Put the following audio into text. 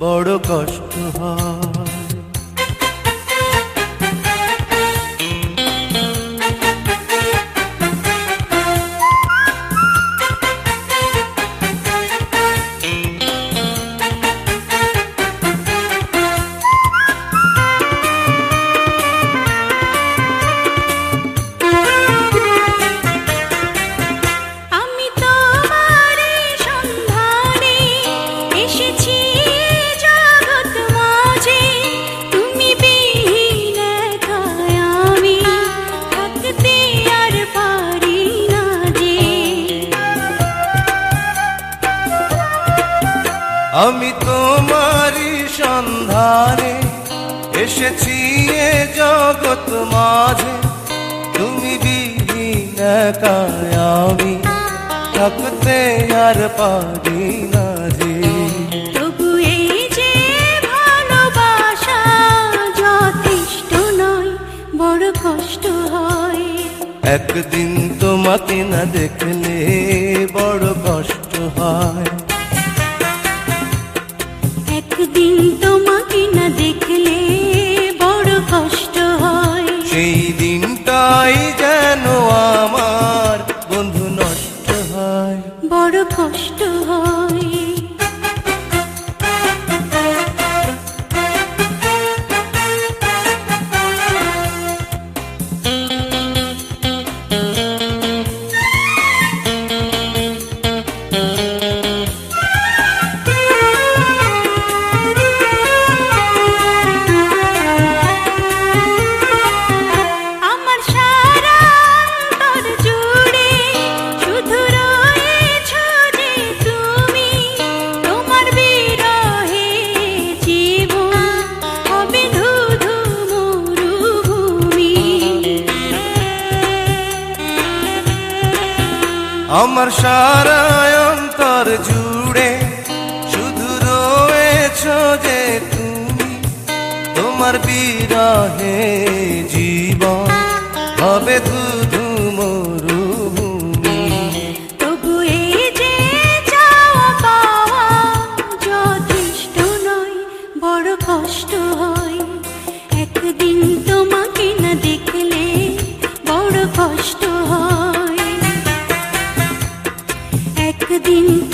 বড় কষ্ট হয়। আমি তোমারই সন্ধানে এসেছি এ জগৎ মাঝে। তুমি বিহীন আমি থাকতে আর পারি না হয়। একদিন তোমাকে না দেখলে আমার সারা অন্তর জুড়ে শুধু রয়েছ যে তুমি তোমার বিরহে জীবন। হবে ধুধু একদিন